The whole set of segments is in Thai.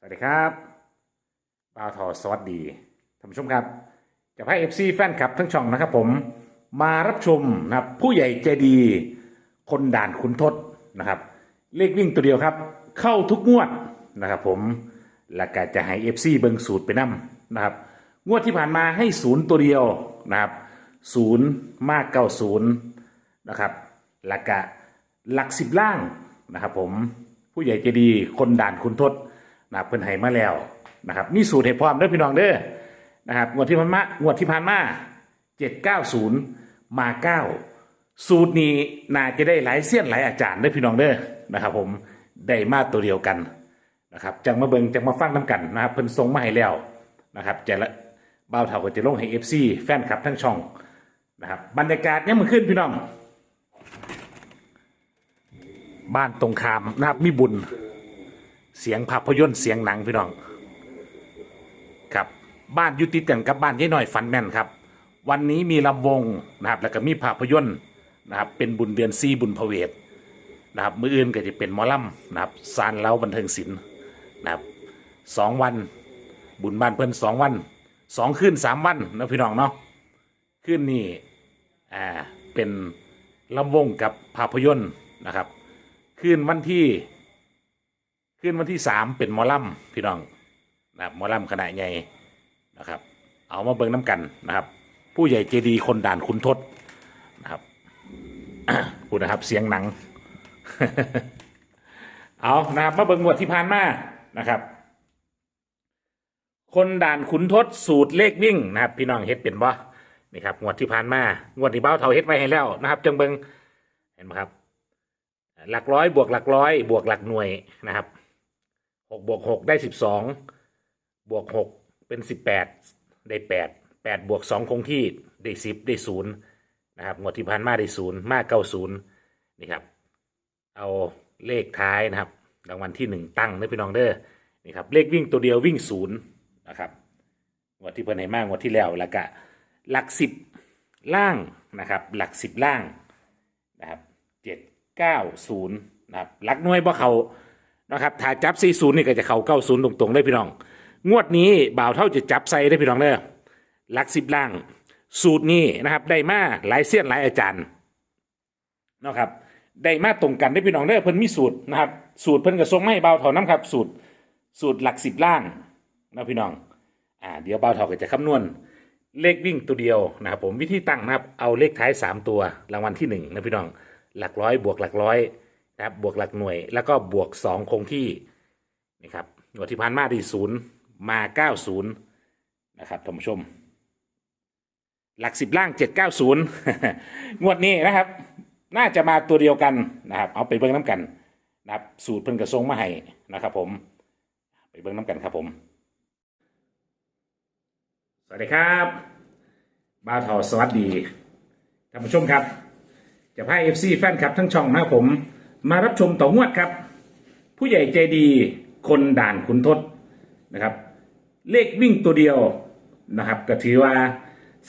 สวัสดีครับบ่าวทอสวัสดีท่านผู้ชมครับจะให้เอฟซีแฟนคลับทั้งช่องนะครับผมมารับชมนะครับผู้ใหญ่ใจดี คนด่านขุนทศนะครับ เลขวิ่งตัวเดียวครับ เข้าทุกงวดนะครับผมแล้วก็จะให้เอฟซีเบิงสูตรไปนํนะครับ งวดที่ผ่านมาให้ศูนย์ตัวเดียวนะครับศูนย์มากเก้าศูนย์นะครับแล้วก็หลักสิบล่างนะครับผมผู้ใหญ่ใจดีคนด่านขุนทศ นะเพิ่นให้มาแล้วนะครับมีสูตรให้พร้อมเด้อพี่น้องเด้อนะครับงวดที่ผ่านมางวดที่ผ่านมาเจ็ดเก้าศูนย์มาเก้าสูตรนี้น่าจะได้หลายเสี้ยนหลายอาจารย์เด้อพี่น้องเด้อนะครับ ผมได้มาตัวเดียวกันนะครับจังมาเบิงจังมาฟังน้ำกันนะครับเพิ่นส่งมาให้แล้วนะครับจะละบ่าวเท่าก็จะลงให้เอฟซีแฟนคลับทั้งช่องนะครับบรรยากาศเนี่ยมันขึ้นพี่น้อง บ้านตรงขามนะครับมีบุญ เสียงภาพยนตร์เสียงหนังพี่น้องครับบ้านยุติดกันกับบ้านยายหน่อยฟันแม่นครับ วันนี้มีลำวงนะครับแล้วก็มีภาพยนตร์นะครับเป็นบุญเดือนซีบุญพระเวทนะครับมืออื่นก็จะเป็นมอลำนะครับซานเล้าบันเทิงศิลป์นะครับสองวัน บุญบ้านเพิ่นสองวันสองคืนสามวันนะพี่น้องเนาะคืนนี้อ่าเป็นลำวงกับภาพยนตร์นะครับคืนวันที่ คืนวันที่สามเป็นมอลำพี่น้องนะครับมอลำขนาดใหญ่นะครับ เอามาเบิ่งน้ำกันนะครับ ผู้ใหญ่เจดีคนด่านคุณทศนะครับพูดนะครับเสียงหนัง เอานะครับมาเบิ่งงวดที่ผ่านมานะครับ คนด่านขุนทศสูตรเลขวิ่งนะครับ พี่น้องเฮ็ดเป็นบ่นี่ครับงวดที่ผ่านมางวดที่เบ้าเทาเฮ็ดไว้ให้แล้วนะครับจังเบิงเห็นไหมครับ หลักร้อยบวกหลักร้อย บวกหลักหน่วยนะครับ หกบวกหกได้สิบสองบวกหกเป็นสิบแปดได้แปดแปดบวกสองคงที่ได้สิบได้ศูนย์นะครับงวดที่ผ่านมาได้ศูนย์มากเก้าศูนย์นี่ครับ เอาเลขท้ายนะครับรางวัลที่หนึ่งตั้งนะพี่น้องเด้อนี่ครับเลขวิ่งตัวเดียววิ่งศูนย์นะครับงวดที่เพิ่นให้มากงวดที่แล้วแล้วก็หลักสิบล่างนะครับ หลักสิบล่างนะครับเจ็ดเก้าศูนย์นะครับหลักหน่วยบ่เขา นะครับถ้าจับสี่ศูนย์นี่ก็จะเขาเก้าศูนย์ตรงๆได้พี่น้อง งวดนี้บ่าวเท่าจะจับใส่ได้พี่น้องเด้อหลักสิบล่าง สูตรนี้นะครับ ได้มาหลายเสี้ยนหลายอาจารย์นะครับได้มาตรงกันได้พี่น้องเด้อเพิ่นมีสูตรนะครับ สูตรเพิ่นก็ส่งไมาให้บ่าวเท่าน้ำครับ สูตรสูตรหลักสิบล่างนะพี่น้องอ่าเดี๋ยวบ่าวเท่าก็จะคำนวณเลขวิ่งตัวเดียวนะครับผมวิธีตั้งนะครับเอาเลขท้าย 3 ตัวรางวัลที่1นะพี่น้องหลักร้อยบวกหลักร้อย นะครับบวกหลักหน่วยแล้วก็บวก 2 คงที่นี่ครับงวดที่ผ่านมาดีศูนย์มา 90 นะครับท่านผู้ชม หลักสิบล่าง 790 งวดนี้นะครับ น่าจะมาตัวเดียวกันนะครับ เอาไปเบิ่งน้ำกันนะครับ สูตรเพิ่นกระทรงมาให้นะครับ ผม ไปเบิ่งน้ำกันครับผม สวัสดีครับบ้าทอสวัสดีท่านผู้ชมครับ จะพาเอฟซีแฟนคลับทั้งช่องนะครับผม มารับชมต่องวดครับ ผู้ใหญ่ใจดีคนด่านขุนทศนะครับ เลขวิ่งตัวเดียวนะครับก็ถือว่า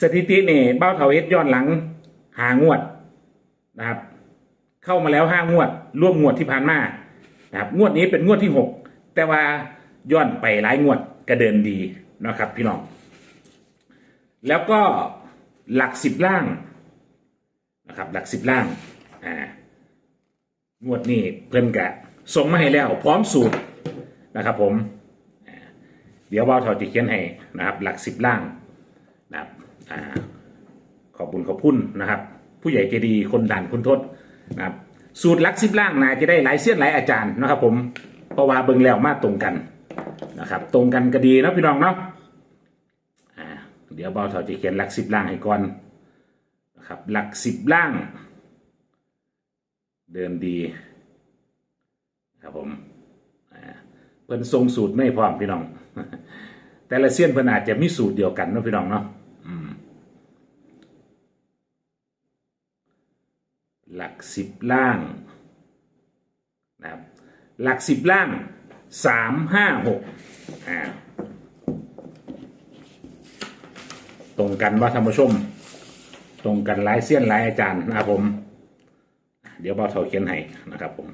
สถิติเนี่ยเบ้าเถาเฮ็ดย้อนหลังหางวดนะครับ เข้ามาแล้วห้างวด ร่วมงวดที่ผ่านมานะครับงวดนี้เป็นงวดที่หกแต่ว่าย้อนไปหลายงวดก็เดินดีนะครับ พี่น้อง แล้วก็หลักสิบล่างนะครับ หลักสิบล่างอ่า งวดนี้เพิ่นกะส่งมาให้แล้ว พร้อมสูตรนะครับ ผม เดี๋ยวว่าวถอจิเขียนให้นะครับ หลักสิบล่างนะครับอขอบคุณขอบคุณนะครับ ผู้ใหญ่ใจดีคนด่านคุณทศนะครับ สูตรหลักสิบล่างนะจะได้หลายเสี้ยนหลายอาจารย์นะครับ ผมเพราะว่าเบิ่งแล้วมาตรงกันนะครับ ตรงกันก็ดีนะพี่น้องเนาะเดี๋ยวเบาเถาจะเขียนหลักสิบล่างให้ก่อนนะครับ หลักสิบล่าง เดินดีครับผมเพิ่นทรงสูตรไม่พร้อมพี่น้อง แต่ละเส้ยนเพิ่นอาจจะมีสูตรเดียวกันนะพี่น้องเนาะหลักสิบล่างนะครับหลักสิบล่างสามห้าหกอ่าตรงกันว่าท่านผู้ชม ตรงกันหลายเสี้ยนหลายอาจารย์นะครับผม เดี๋ยวบ่าวเท่าเขียนให้นะครับผม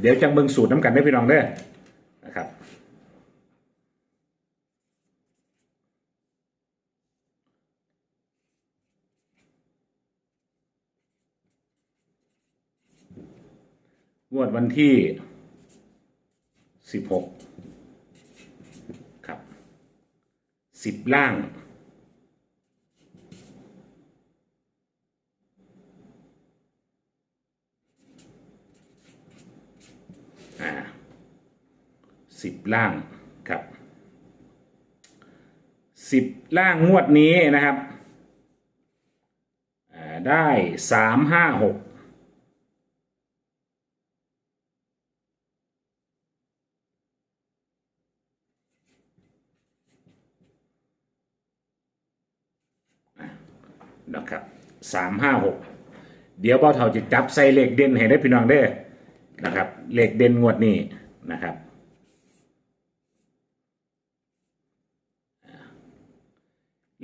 เดี๋ยวจังเบิงสูตรน้ำกันได้พี่น้องเด้อนะครับ งวดวันที่สิบหกครับสิบล่าง 10 ล่างครับ 10 ล่างงวดนี้นะครับได้สามห้าหกนะครับสามห้าหกเดี๋ยวบ่าวเท่าจะจับใส่เหล็กเด่นให้ได้พี่น้องเด้นะครับเหล็กเด่นงวดนี้นะครับ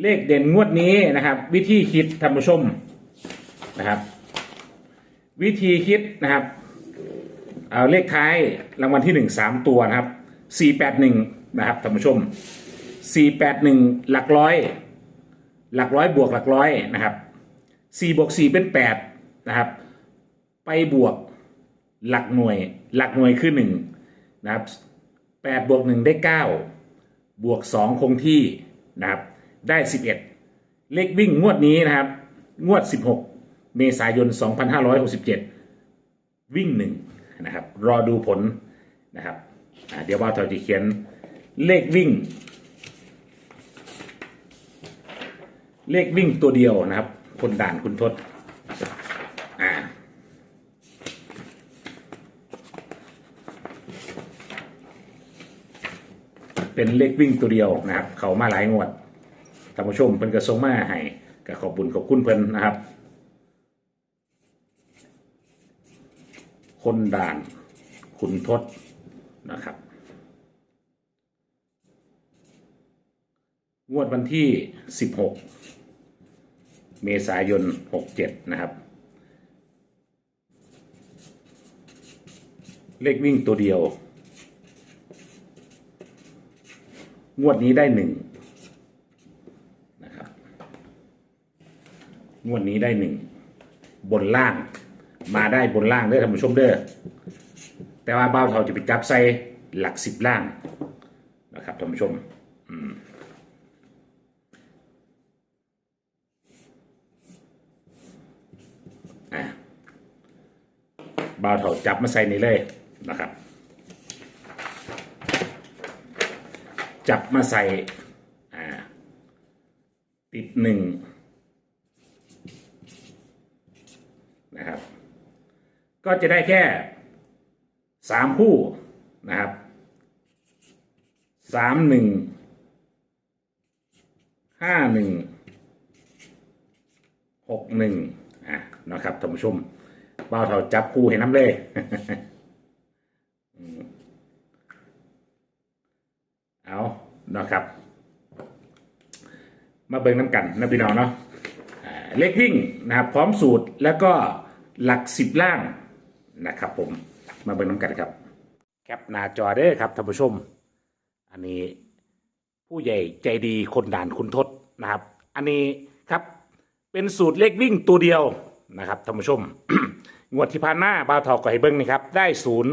เลขเด่นงวดนี้นะครับ วิธีคิดท่านผู้ชมนะครับ วิธีคิดนะครับเอาเลขท้ายรางวัลที่หนึ่งสามตัวนะครับสี่แปดหนึ่งนะครับท่านผู้ชมสี่แปดหนึ่งหลักร้อย หลักร้อยบวกหลักร้อยนะครับสี่บวกสี่เป็นแปดนะครับ ไปบวกหลักหน่วย หลักหน่วยคือหนึ่งนะครับแปดบวกหนึ่งได้เก้าบวกสองคงที่นะครับ ได้สิบเอ็ดเลขวิ่งงวดนี้นะครับ งวดสิบหกเมษายนสองพันห้าร้อยหกสิบเจ็ดวิ่งหนึ่งนะครับ รอดูผลนะครับเดี๋ยวว่าเราจะเขียนเลขวิ่ง เลขวิ่งตัวเดียวนะครับคนด่านคุณทศอ่าเป็นเลขวิ่งตัวเดียวนะครับ เขามาหลายงวด ท่านผู้ชมเป็นกระทรงมาให้ก็ขอบบุญขอบคุณเพิ่นนะครับ คนด่านคุณทศนะครับงวดวันที่ 16 เมษายน 67 นะครับ เลขวิ่งตัวเดียว งวดนี้ได้หนึ่งนะครับ งวดนี้ได้หนึ่งบนล่าง มาได้บนล่างเด้อท่านผู้ชมเด้อแต่ว่าบ้าวเทาจะไปจับใส่หลักสิบล่างนะครับท่านผู้ชมอะบ่าวเถาจับมาใส่นี่เลยนะครับ จับมาใส่อ่าติดหนึ่ง นะครับ ก็จะได้แค่สามคู่นะครับสามหนึ่งห้าหนึ่งหกหนึ่งอะนะครับท่านผู้ชมบ่าวเท่าจับคู่ให้น้ำเลยเอานะครับ มาเบิ่งน้ำกันนะพี่น้องเนาะเลขวิ่งนะครับ พร้อมสูตรแล้วก็ หลักสิบล่างนะครับผมมาเบิ่งน้ำกันครับ แคปหน้าจอเด้อครับท่านผู้ชม อันนี้ผู้ใหญ่ใจดีคนด่านคุณทศนะครับ อันนี้ครับเป็นสูตรเลขวิ่งตัวเดียวนะครับท่านผู้ชม งวดที่ผ่านมาบ่าวทอก่อให้เบิ้งนี่ครับ ได้ศูนย์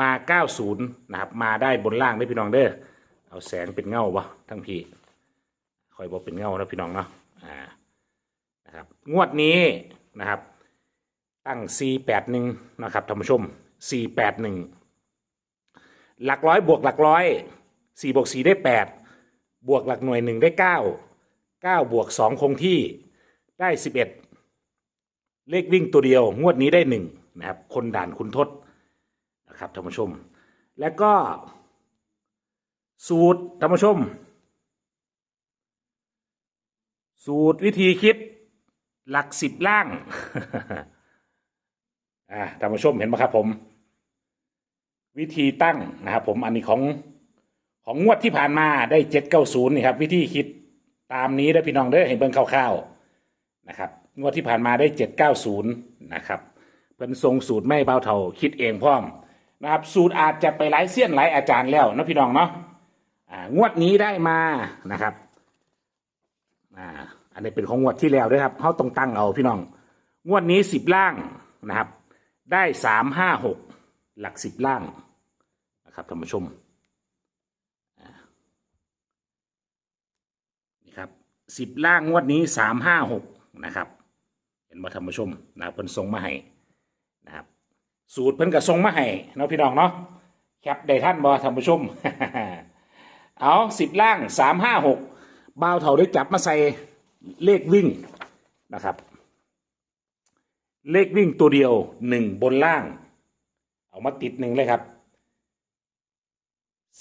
มาเก้าศูนย์นะครับ มาได้บนล่างได้พี่น้องเด้อเอาแสงเป็นเงาบ่ทั้งพี่คอยบอกเป็นเงานะพี่น้องเนาะอ่านะครับ งวดนี้นะครับ ตั้ง 481 นะครับท่านผู้ชม 481 หลักร้อยบวกหลักร้อย 4 บวก 4 ได้ 8 บวกหลักหน่วย 1 ได้ 9 9 บวก 2 คงที่ได้ 11 เลขวิ่งตัวเดียว งวดนี้ได้ 1 นะครับ คนด่านคุณทศนะครับท่านผู้ชม แล้วก็ สูตรท่านผู้ชม สูตรวิธีคิดหลักสิบล่าง อ่าท่านผู้ชมเห็นไหมครับ ผม วิธีตั้งนะครับผมอันนี้ของของงวดที่ผ่านมาได้เจ็ดเก้าศูนย์นี่ครับ วิธีคิดตามนี้ได้พี่น้องเด้อเห็นเบิ่งคร่าวๆนะครับ งวดที่ผ่านมาได้เจ็ดเก้าศูนย์นะครับเพิ่นทรงสูตรไม่เบาเท่าคิดเองพร้อมนะครับสูตรอาจจะไปหลายเสี้ยนหลายอาจารย์แล้วนะพี่น้องเนาะอ่างวดนี้ได้มานะครับอ่าอันนี้เป็นของงวดที่แล้วด้วยครับเขาต้องตั้งเอาพี่น้อง งวดนี้สิบล่างนะครับ ได้สามห้าหกหลักสิบล่างนะครับท่านผู้ชมนี่ครับสิบล่างงวดนี้สามห้าหกนะครับ เห็นบ่ท่านผู้ชมนะครับเพิ่นส่งมาให้นะครับ สูตรเพิ่นก็ส่งมาให้เนาะพี่น้องเนาะแคปได้ท่านบ่ท่านผู้ชม เอาสิบล่างสามห้าหกบ่าวเถาได้จับมาใส่เลขวิ่งนะครับ เลขวิ่งตัวเดียวหนึ่งบนล่าง เอามาติดหนึ่งเลยครับ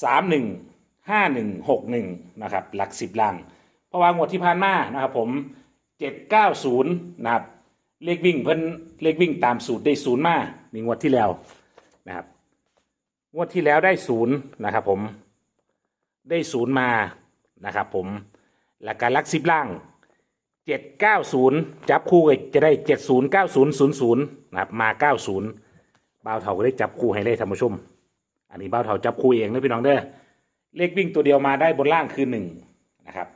สามหนึ่งห้าหนึ่งหกหนึ่งนะครับ หลักสิบล่างเพราะว่างวดที่ผ่านมานะครับผมเจ็ดเก้าศูนย์นะครับเลขวิ่งเพิ่นเลขวิ่งตามสูตรได้ศูนย์มาในงวดที่แล้วนะครับงวดที่แล้วได้ศูนย์นะครับผมได้ศูนย์มานะครับผมหลักการลักสิบล่าง เจ็ดเก้าศูนย์จับคู่ก็จะได้เจ็ดศูนย์เก้าศูนย์ศูนย์ศูนย์นะครับมาเก้าศูนย์บ่าวเถาก็ได้จับคู่ให้เลยท่านผู้ชม อันนี้บ่าวเถาจับคู่เองนะพี่น้องเด้อเลขวิ่งตัวเดียวมาได้บนล่างคือหนึ่งนะครับ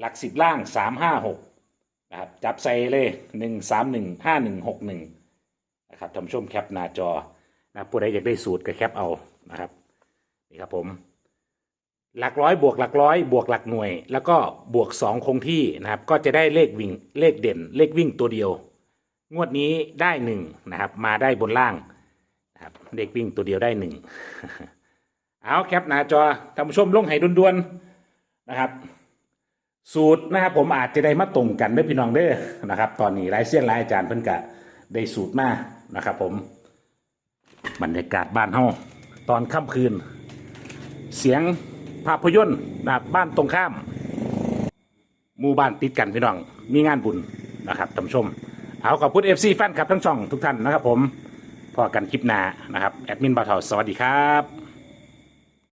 หลักสิบล่างสามห้าหกนะครับจับใส่เลยหนึ่งสามหนึ่งห้าหนึ่งหกหนึ่งนะครับท่านผู้ชมแคปหน้าจอนะผู้ใดอยากได้สูตรก็แคปเอานะครับนี่ครับผม หลักร้อยบวกหลักร้อยบวกหลักหน่วย แล้วก็บวกสองคงที่นะครับ ก็จะได้เลขวิ่งเลขเด่น เลขวิ่งตัวเดียว งวดนี้ได้หนึ่งนะครับ มาได้บนล่างนะครับเลขวิ่งตัวเดียวได้หนึ่งเอาแคปหน้าจอท่านผู้ชมลงให้ด่วนๆนะครับ สูตรนะครับ ผมอาจจะได้มาตรงกันเด้พี่น้องเด้อนะครับ ตอนนี้หลายเสี้ยนหลายอาจารย์เพิ่นกะได้สูตรมานะครับ ผมบรรยากาศบ้านเฮาตอนค่ำคืน เสียง ภาพยนตร์นะครับบ้านตรงข้ามหมู่บ้านติดกันพี่น้อง มีงานบุญนะครับท่านผู้ชม เอาขอบคุณเอฟซีแฟนคลับทั้งช่องทุกท่านนะครับผมพอกันคลิปหน้านะครับแอดมินบาทอสวัสดีครับ